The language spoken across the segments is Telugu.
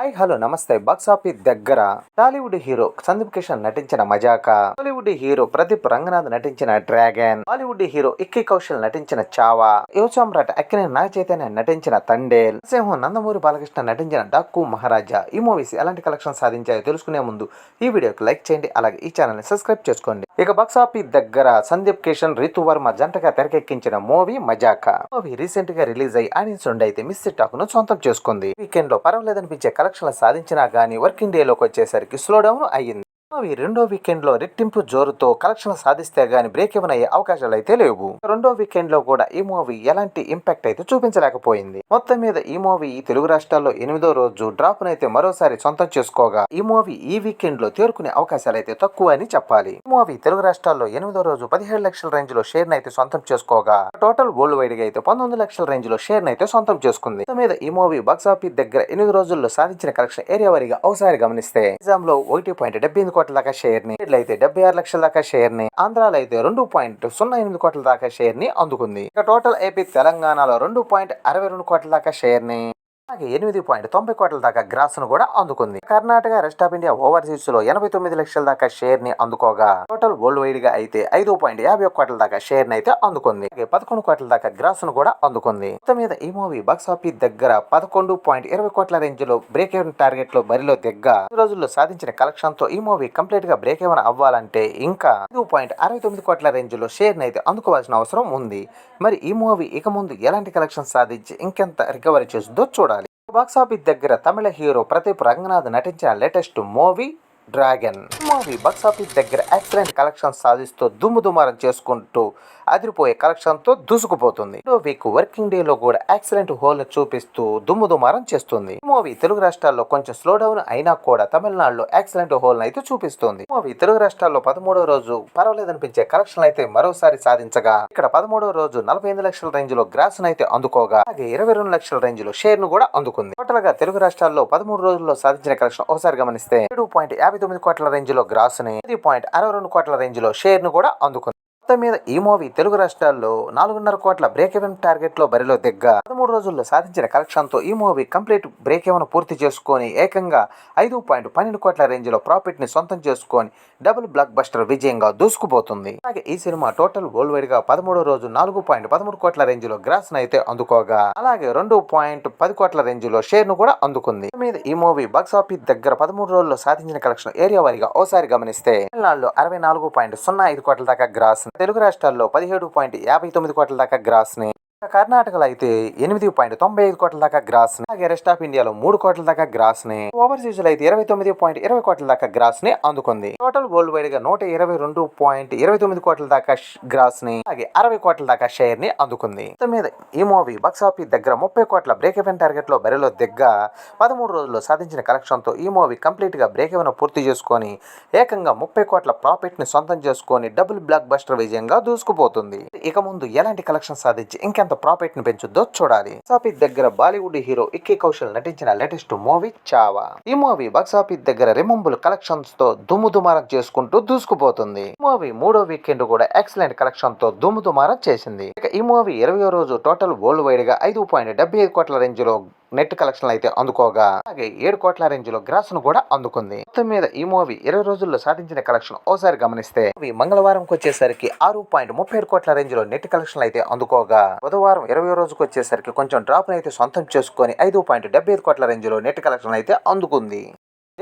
Hi hello namaste. Box office దగ్గర టాలీవుడ్ హీరో సందీప్ కిషన్ నటించిన మజాకా టాలీవుడ్ హీరో ప్రదీప్ రంగనాథ్ నటించిన Dragon Bollywood hero Vicky Kaushal నటించిన చావా యువసామ్రాట్ అక్కినే నాగ చైతన్య నటించిన తండేల్ సింహం నందమూరి బాలకృష్ణ నటించిన డాక్కు మహారాజా. ఈ మూవీస్ ఎలాంటి కలెక్షన్ సాధించాయో తెలుసుకునే ముందు ఈ వీడియోకి లైక్ చేయండి అలాగే ఈ ఛానల్ని సబ్స్క్రైబ్ చేసుకోండి. ఇక బాక్స్ ఆఫీస్ దగ్గర సందీప్ కిషన్ రితు వర్మ జంటగా తెరకెక్కించిన మూవీ మజాకా. మూవీ రీసెంట్గా రిలీజ్ అయ్యి ఆడియన్స్ నుండి అయితే మిస్ టాక్ను సొంతం చేసుకుంది. వీకెండ్లో పర్వాలేదనిపించే కలెక్షన్లు సాధించినా గానీ వర్కింగ్ డే లోకి వచ్చేసరికి స్లో డౌన్ అయ్యింది. మూవీ రెండో వీకెండ్లో రెట్టింపు జోరుతో కలెక్షన్ సాధిస్తే గాని బ్రేక్ ఇవ్వన అయ్యే అవకాశాలు అయితే లేవు. రెండో వీకెండ్లో కూడా ఈ మూవీ ఎలాంటి ఇంపాక్ట్ అయితే చూపించలేకపోయింది. మొత్తం మీద ఈ మూవీ ఈ తెలుగు రాష్ట్రాల్లో ఎనిమిదో రోజు డ్రాప్ అయితే మరోసారి సొంతం చేసుకోగా ఈ మూవీ ఈ వీకెండ్లో తేరుకునే అవకాశాలు అయితే తక్కువ అని చెప్పాలి. ఈ మూవీ తెలుగు రాష్ట్రాల్లో ఎనిమిదో రోజు పదిహేడు లక్షల రేంజ్లో షేర్ అయితే సొంతం చేసుకోగా టోటల్ వరల్డ్ వైడ్గా అయితే పంతొమ్మిది లక్షల రేంజ్లో షేర్ అయితే సొంతం చేసుకుంది. మొత్తం మీద ఈ మూవీ బాక్స్ ఆఫీస్ దగ్గర ఎనిమిది రోజుల్లో సాధించిన కలెక్షన్ ఏరియా వారీగా ఒకసారి గమనిస్తే ఎగ్జామ్లో ఒకటి పాయింట్ డెబ్బై కోట్ల దాకా షేర్ని ఇట్లా అయితే డెబ్బై ఆరు లక్షల దాకా షేర్ని ఆంధ్రాలో అయితే రెండు పాయింట్ సున్నా ఎనిమిది కోట్ల దాకా షేర్ని అందుకుంది. ఇక టోటల్ ఏపీ తెలంగాణలో రెండు పాయింట్ అరవై రెండు కోట్ల దాకా షేర్ని అలాగే ఎనిమిది పాయింట్ తొంభై కోట్ల దాకా గ్రాస్ను కూడా అందుకుంది. కర్ణాటక రెస్ట్ ఆఫ్ ఇండియా ఓవర్సీస్లో ఎనభై తొమ్మిది లక్షల దాకా షేర్ని అందుకోగా. టోటల్ వరల్డ్ వైడ్గా అయితే ఐదు పాయింట్ యాభై ఒక్క కోట్ల దాకా షేర్ని అయితే అందుకుంది. పదకొండు కోట్ల దాకా గ్రాస్ను కూడా అందుకుంది. మొత్తం మీద ఈ మూవీ బాక్స్ ఆఫీస్ దగ్గర పదకొండు పాయింట్ ఇరవై కోట్ల రేంజ్లో బ్రేక్ ఎవెన్ టార్గెట్లో బరిలో దిగ్గ. రోజుల్లో సాధించిన కలెక్షన్తో ఈ మూవీ కంప్లీట్గా బ్రేక్ ఎవెన్ అవ్వాలంటే ఇంకా ఐదు పాయింట్ అరవై తొమ్మిది కోట్ల రేంజ్లో షేర్ని అయితే అందుకోవాల్సిన అవసరం ఉంది. మరి ఈ మూవీ ఇక ముందు ఎలాంటి కలెక్షన్ సాధించి ఇంకెంత రికవరీ చేస్తుందో చూడాలి. బాక్స్ ఆఫీస్ దగ్గర తమిళ హీరో ప్రదీప్ రంగనాథ్ నటించిన latest movie Dragon. Movie box office దగ్గర ఎక్సలెంట్ కలెక్షన్ సాధిస్తూ దుమ్ము దుమారం చేసుకుంటూ అదిరిపోయే కలెక్షన్తో దూసుకుపోతుంది. రెండో వీక్ వర్కింగ్ డే లో కూడా ఎక్సలెంట్ హోల్ చూపిస్తూ దుమ్ము దుమారం చేస్తుంది. మూవీ తెలుగు రాష్ట్రాల్లో కొంచెం స్లో డౌన్ అయినా కూడా తమిళనాడులో ఎక్సలెంట్ హోల్ అయితే చూపిస్తుంది. మూవీ తెలుగు రాష్ట్రాల్లో పదమూడో రోజు పర్వాలేదనిపించే కలెక్షన్ అయితే మరోసారి సాధించగా ఇక్కడ పదమూడో రోజు నలభై ఎనిమిది లక్షల రేంజ్లో గ్రాస్ అయితే అందుకోగా అలాగే ఇరవై రెండు లక్షల రేంజ్లో షేర్ను కూడా అందుకుంది. టోటల్గా తెలుగు రాష్ట్రాల్లో పదమూడు రోజుల్లో సాధించిన కలెక్షన్ ఒకసారి గమనిస్తే ఏడు పాయింట్ యాభై తొమ్మిది కోట్ల రేంజ్లో గ్రాస్ని పాయింట్ అరవై రెండు కోట్ల రేంజ్లో షేర్ను కూడా అందుకుంది. మొత్తం మీద ఈ మూవీ తెలుగు రాష్ట్రాల్లో నాలుగున్నర కోట్ల బ్రేక్ ఎవెన్ టార్గెట్లో బరిలో దిగ్గ. పదమూడు రోజుల్లో సాధించిన కలెక్షన్తో ఈ మూవీ కంప్లీట్ బ్రేక్ ఎవెన్ పూర్తి చేసుకొని ఏకంగా ఐదు పాయింట్ పన్నెండు కోట్ల రేంజ్లో ప్రాఫిట్ని సొంతం చేసుకొని డబుల్ బ్లాక్ బస్టర్ విజయంగా దూసుకుపోతుంది. అలాగే ఈ సినిమా టోటల్ వరల్డ్ వైడ్గా పదమూడో రోజు నాలుగు పాయింట్ పదమూడు కోట్ల రేంజ్లో గ్రాస్ అయితే అందుకోగా. అలాగే రెండు పాయింట్ పది కోట్ల రేంజ్లో షేర్ను కూడా అందుకుంది. మీద ఈ మూవీ బాక్స్ ఆఫీస్ దగ్గర పదమూడు రోజుల్లో సాధించిన కలెక్షన్ ఏరియా వారీగా ఓసారి గమనిస్తే తమిళనాడులో అరవై నాలుగు పాయింట్ సున్నా ఐదు కోట్ల దాకా గ్రాస్ తెలుగు రాష్ట్రాల్లో పదిహేడు పాయింట్ యాభై తొమ్మిది కోట్ల దాకా గ్రాస్ని కర్ణాటకలో అయితే ఎనిమిది పాయింట్ తొంభై ఐదు కోట్ల దాకా గ్రాస్ అలాగే రెస్ట్ ఆఫ్ ఇండియాలో మూడు కోట్ల దాకా గ్రాస్ని ఓవర్సీస్లో అయితే ఇరవై తొమ్మిది పాయింట్ ఇరవై కోట్ల దాకా గ్రాస్ని అందుకుంది. టోటల్ వరల్డ్ వైడ్గా నూట ఇరవై రెండు పాయింట్ ఇరవై తొమ్మిది కోట్ల దాకా గ్రాస్ని అలాగే అరవై కోట్ల దాకా షేర్ని అందుకుంది. మీద ఈ మూవీ బాక్స్ ఆఫీస్ దగ్గర ముప్పై కోట్ల బ్రేక్ ఎవెన్ టార్గెట్లో బరిలో దిగ్గ పదమూడు రోజుల్లో సాధించిన కలెక్షన్తో ఈ మూవీ కంప్లీట్గా బ్రేక్ ఎవెన్ పూర్తి చేసుకొని ఏకంగా ముప్పై కోట్ల ప్రాఫిట్ని సొంతం చేసుకొని డబుల్ బ్లాక్ బస్టర్ విజయంగా దూసుకుపోతుంది. ఇక ముందు ఎలాంటి కలెక్షన్ సాధించి ఇంకెంత ప్రాఫిట్ని పెంచుద్దో చూడాలి. బాక్స్ ఆఫీస్ దగ్గర బాలీవుడ్ హీరో ఇక్కీ కౌశల్ నటించిన లేటెస్ట్ మూవీ చావా. ఈ మూవీ బాక్స్ ఆఫీస్ దగ్గర రిమంబుల్ కలెక్షన్స్తో దుమ్ము దుమారం చేసుకుంటూ దూసుకుపోతుంది. మూవీ మూడో వీకెండ్ కూడా ఎక్సలెంట్ కలెక్షన్తో దుమ్ము దుమారం చేసింది. ఇక ఈ మూవీ ఇరవై రోజు టోటల్ వరల్డ్ వైడ్గా ఐదు పాయింట్ డెబ్బై ఐదు కోట్ల రేంజ్లో నెట్ కలెక్షన్లు అయితే అందుకోగా. అలాగే ఏడు కోట్ల రేంజ్లో గ్రాస్ను కూడా అందుకుంది. మొత్తం మీద ఈ మూవీ ఇరవై రోజుల్లో సాధించిన కలెక్షన్ ఓసారి గమనిస్తే మూవీ మంగళవారంకి వచ్చేసరికి ఆరు పాయింట్ ముప్పై ఏడు కోట్ల రేంజ్లో నెట్ కలెక్షన్లు అయితే అందుకోగా బుధవారం ఇరవై రోజుకి వచ్చేసరికి కొంచెం డ్రాప్ అయితే సొంతం చేసుకొని ఐదు పాయింట్ డెబ్బై ఐదు కోట్ల రేంజ్లో నెట్ కలెక్షన్ అయితే అందుకుంది.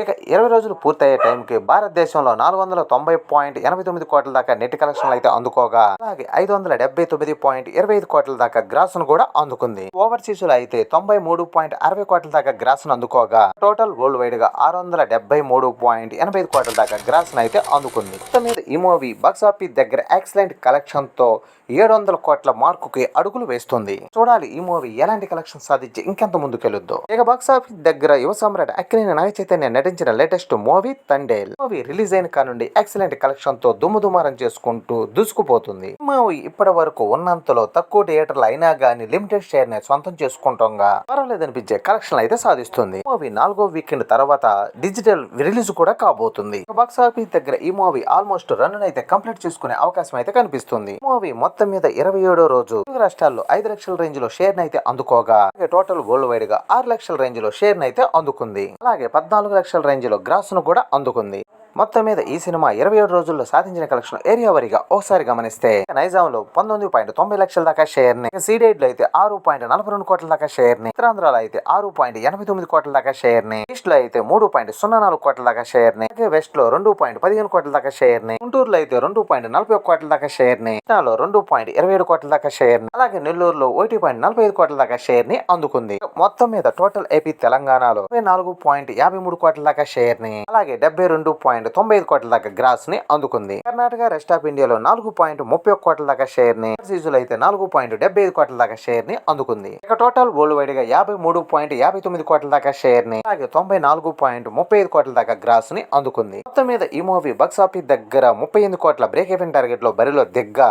ఇక ఇరవై రోజులు పూర్తయ్యే టైంకి భారతదేశంలో నాలుగు వందల తొంభై పాయింట్ ఎనభై తొమ్మిది కోట్ల దాకా నెట్ కలెక్షన్లు అయితే అందుకోగా. అలాగే ఐదు వందల డెబ్బై తొమ్మిది పాయింట్ ఇరవై ఐదు కోట్ల దాకా గ్రాస్ను కూడా అందుకుంది. ఓవర్సీస్లో అయితే తొంభై మూడు పాయింట్ అరవై కోట్ల దాకా గ్రాస్ను అందుకోగా. టోటల్ వరల్డ్ వైడ్గా ఆరు వందల డెబ్బై మూడు పాయింట్ ఎనభై ఐదు కోట్ల దాకా గ్రాస్ను అయితే అందుకుంది. మొత్తం మీద ఈ మూవీ బాక్స్ ఆఫీస్ దగ్గర ఎక్సలెంట్ కలెక్షన్తో ఏడు వందల కోట్ల మార్కుకి అడుగులు వేస్తుంది. చూడాలి ఈ మూవీ ఎలాంటి కలెక్షన్ సాధించి ఇంకెంత ముందుకెళ్ళొద్దు ఇక బాక్స్ ఆఫీస్ దగ్గర యువ సమ్రాట్ అక్కినేని నాగ చైతన్య నటి నటించిన latest movie Thandel. Movie release అయిన కానుండి ఎక్సలెంట్ కలెక్షన్తో దుమ్ము దుమారం చేసుకుంటూ దూసుకుపోతుంది. మూవీ ఇప్పటి వరకు ఉన్నంతలో తక్కువ థియేటర్లు అయినా గానీ లిమిటెడ్ షేర్ని సొంతం చేసుకుంటాగా పర్వాలేదనిపించే కలెక్షన్ అయితే సాధిస్తుంది. మూవీ నాలుగో వీకెండ్ తర్వాత డిజిటల్ రిలీజ్ కూడా కాబోతుంది. బాక్స్ ఆఫీస్ దగ్గర ఈ మూవీ ఆల్మోస్ట్ రన్ అయితే కంప్లీట్ చేసుకునే అవకాశం అయితే కనిపిస్తుంది. మూవీ మొత్తం మీద ఇరవై ఏడో రోజు తెలుగు రాష్ట్రాల్లో ఐదు లక్షల రేంజ్లో షేర్ అయితే అందుకోగా టోటల్ వరల్డ్ వైడ్గా ఆరు లక్షల రేంజ్లో షేర్ అయితే అందుకుంది. అలాగే పద్నాలుగు లక్షల రేంజ్లో గ్రాస్ను కూడా అందుకుంది. మొత్తం మీద ఈ సినిమా ఇరవై ఏడు రోజుల్లో సాధించిన కలెక్షన్ ఏరియా వారీగా ఒకసారి గమనిస్తే నైజాంలో పంతొమ్మిది పాయింట్ తొంభై లక్షల దాకా షేర్ని సీడెడ్లో అయితే ఆరు పాయింట్ నలభై రెండు కోట్ల దాకా షేర్ని ఉత్తరాంధ్రలో అయితే ఆరు పాయింట్ ఎనభై తొమ్మిది కోట్ల దాకా షేర్ని ఈస్ట్లో అయితే మూడు పాయింట్ సున్నా నాలుగు కోట్ల దాకా షేర్ని వెస్ట్లో రెండు పాయింట్ పదిహేను కోట్ల దాకా షేర్ని గుంటూరులో అయితే రెండు పాయింట్ నలభై ఒక కోట్ల దాకా షేర్ని కృష్ణాలో రెండు పాయింట్ ఇరవై ఏడు కోట్ల దాకా షేర్ని అలాగే నెల్లూరులో ఒకటి పాయింట్ నలభై ఐదు కోట్ల దాకా షేర్ని అందుకుంది మొత్తం మీద టోటల్ ఏపీ తెలంగాణలో నాలుగు పాయింట్ యాభై మూడు కోట్ల దాకా షేర్ని అలాగే డెబ్బై రెండు పాయింట్ తొంభై ఐదు కోట్ల దాకా గ్రాస్ని అందుకుంది. కర్ణాటక రెస్ట్ ఆఫ్ ఇండియాలో నాలుగు పాయింట్ ముప్పై ఒక్క కోట్ల దాకా షేర్ని సీజులు అయితే నాలుగు పాయింట్ డెబ్బై ఐదు కోట్ల దాకా షేర్ని అందుకుంది. ఇక టోటల్ వరల్డ్ వైడ్గా యాభై మూడు పాయింట్ యాభై తొమ్మిది కోట్ల దాకా షేర్ని అలాగే తొంభై నాలుగు పాయింట్ ముప్పై ఐదు కోట్ల దాకా గ్రాస్ని అందుకుంది. మొత్తం మీద ఈ మూవీ బక్స్ ఆఫీస్ దగ్గర ముప్పై ఎనిమిది కోట్ల బ్రేక్ ఈవెన్ టార్గెట్లో బరిలో దిగ్గా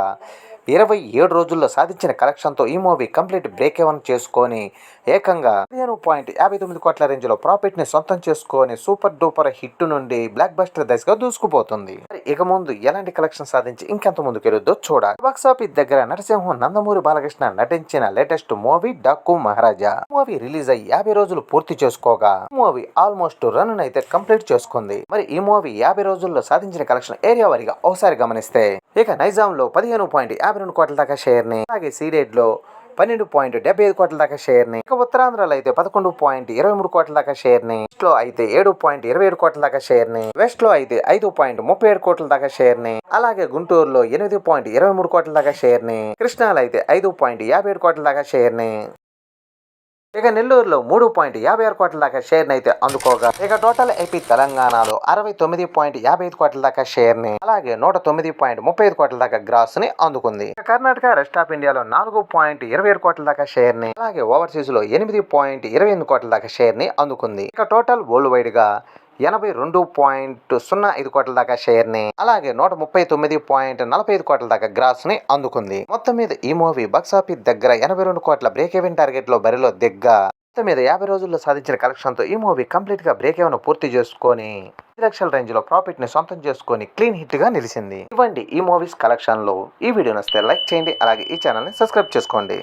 ఇరవై ఏడు రోజుల్లో సాధించిన కలెక్షన్తో ఈ మూవీ కంప్లీట్ బ్రేక్ ఎవన్ చేసుకొని ఏకంగా పదిహేను పాయింట్ యాభై తొమ్మిది కోట్ల రేంజ్లో ప్రాఫిట్ని సొంతం చేసుకొని సూపర్ డూపర్ హిట్ నుండి బ్లాక్ బస్టర్ దశగా దూసుకుపోతుంది. ఇక ముందు ఎలాంటి కలెక్షన్ సాధించి ఇంకెంత ముందుకు వెళ్తుందో చూడాలి. బాక్స్ ఆఫీస్ దగ్గర నరసింహం నందమూరి బాలకృష్ణ నటించిన latest movie Daaku Maharaj. Movie release అయ్యి యాభై రోజులు పూర్తి చేసుకోగా. మూవీ ఆల్మోస్ట్ రన్ అయితే కంప్లీట్ చేసుకుంది. మరి ఈ మూవీ యాభై రోజుల్లో సాధించిన కలెక్షన్ ఏరియా వారిగా ఒకసారి గమనిస్తే ఇక నైజాం లో పదిహేను పాయింట్ యాభై రెండు కోట్ల దాకా షేర్ని అలాగే సీడెడ్లో పన్నెండు పాయింట్ డెబ్బై ఐదు కోట్ల దాకా షేర్ని ఇక ఉత్తరాంధ్రలో అయితే పదకొండు పాయింట్ ఇరవై మూడు కోట్ల దాకా షేర్ని ఈస్ట్లో అయితే ఏడు పాయింట్ ఇరవై ఏడు కోట్ల దాకా షేర్ని వెస్ట్లో అయితే ఐదు పాయింట్ ముప్పై ఏడు కోట్ల దాకా షేర్ని అలాగే గుంటూరులో ఎనిమిది పాయింట్ ఇరవై మూడు కోట్ల దాకా షేర్ని కృష్ణాలో అయితే ఐదు పాయింట్ యాభై ఏడు కోట్ల దాకా షేర్ని ఇక నెల్లూరులో మూడు పాయింట్ యాభై ఆరు కోట్ల దాకా షేర్ని అయితే అందుకోగా. ఇక టోటల్ ఏపీ తెలంగాణలో అరవై తొమ్మిది పాయింట్ యాభై ఐదు కోట్ల దాకా షేర్ని అలాగే నూట తొమ్మిది పాయింట్ ముప్పై ఐదు కోట్ల దాకా గ్రాస్ని అందుకుంది. ఇక కర్ణాటక రెస్ట్ ఆఫ్ ఇండియాలో నాలుగు పాయింట్ ఇరవై ఏడు కోట్ల దాకా షేర్ని అలాగే ఓవర్సీస్లో ఎనిమిది పాయింట్ ఇరవై ఎనిమిది కోట్ల దాకా షేర్ని అందుకుంది. ఇక టోటల్ వరల్డ్ వైడ్గా ఎనభై రెండు పాయింట్ సున్నా ఐదు కోట్ల దాకా షేర్ని అలాగే నూట ముప్పై తొమ్మిది పాయింట్ నలభై ఐదు కోట్ల దాకా గ్రాస్ని అందుకుంది. మొత్తం మీద ఈ మూవీ బాక్సాఫీస్ దగ్గర ఎనభై రెండు కోట్ల బ్రేక్ ఈవెన్ టార్గెట్లో బరిలో దిగ్గా. మొత్తం మీద యాభై రోజుల్లో సాధించిన కలెక్షన్తో ఈ మూవీ కంప్లీట్గా బ్రేక్ ఏమైనా పూర్తి చేసుకొని ఐదు లక్షల రేంజ్లో ప్రాఫిట్ని సొంతం చేసుకొని క్లీన్ హిట్గా నిలిచింది. ఇవ్వండి ఈ మూవీస్ కలెక్షన్లో ఈ వీడియో నచ్చితే లైక్ చేయండి అలాగే ఈ ఛానల్ని సబ్స్క్రైబ్ చేసుకోండి.